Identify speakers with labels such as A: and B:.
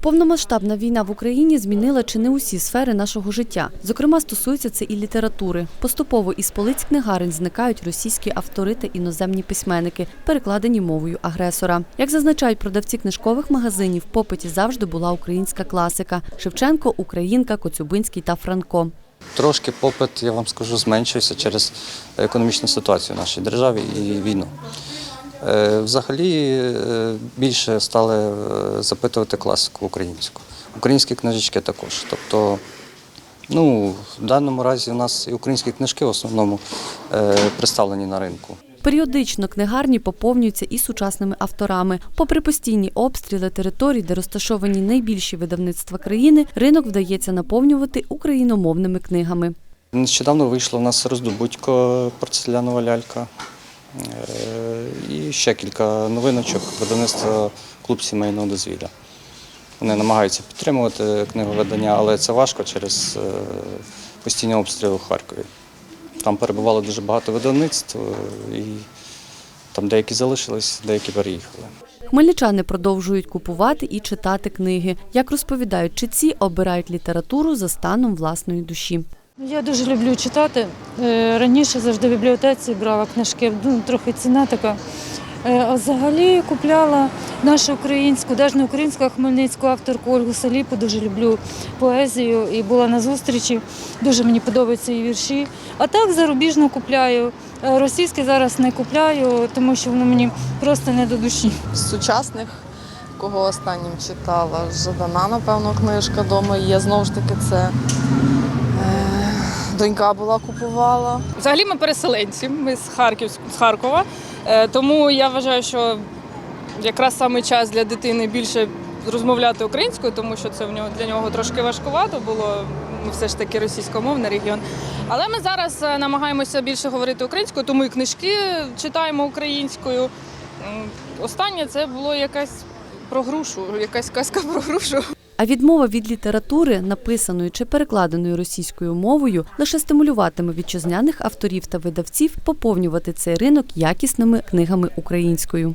A: Повномасштабна війна в Україні змінила чи не усі сфери нашого життя. Зокрема, стосується це і літератури. Поступово із полиць книгарень зникають російські автори та іноземні письменники, перекладені мовою агресора. Як зазначають продавці книжкових магазинів, в попиті завжди була українська класика: Шевченко, Українка, Коцюбинський та Франко.
B: Трошки попит, я вам скажу, зменшився через економічну ситуацію в нашій державі і війну. Е, Взагалі е, більше стали е, запитувати класику українську. Українські книжечки також. Тобто, ну, в даному разі у нас і українські книжки в основному представлені на ринку.
A: Періодично книгарні поповнюються і сучасними авторами. Попри постійні обстріли територій, де розташовані найбільші видавництва країни, ринок вдається наповнювати україномовними книгами.
B: Нещодавно вийшла у нас роздобудько порцелянова лялька. І ще кілька новиночок видавництва клуб сімейного дозвілля. Вони намагаються підтримувати книговидання, але це важко через е, постійні обстріли в Харкові. Там перебувало дуже багато видавництв, е, і там деякі залишились, деякі переїхали.
A: Хмельничани продовжують купувати і читати книги. Як розповідають читці, обирають літературу за станом власної душі.
C: Я дуже люблю читати. Е, Раніше завжди в бібліотеці брала книжки, ну, трохи ціна така. Е, А взагалі купляла нашу українську, навіть не українську, а хмельницьку авторку Ольгу Саліпу. Дуже люблю поезію і була на зустрічі. Дуже мені подобаються її вірші. А так зарубіжно купляю. Е, Російське зараз не купляю, тому що воно мені просто не до душі.
D: з сучасних, кого останнім читала. Жадана, напевно, книжка вдома є. Знову ж таки, це донька була купувала.
E: Взагалі ми переселенці, ми з Харків, з Харкова. Е, Тому я вважаю, що якраз саме час для дитини більше розмовляти українською, тому що це в нього для нього трошки важкувато було. Ми все ж таки російськомовний регіон. Але ми зараз е, намагаємося більше говорити українською, тому і книжки читаємо українською. Останнє це було якась про грушу, якась казка про грушу.
A: А відмова від літератури, написаної чи перекладеної російською мовою, лише стимулюватиме вітчизняних авторів та видавців поповнювати цей ринок якісними книгами українською.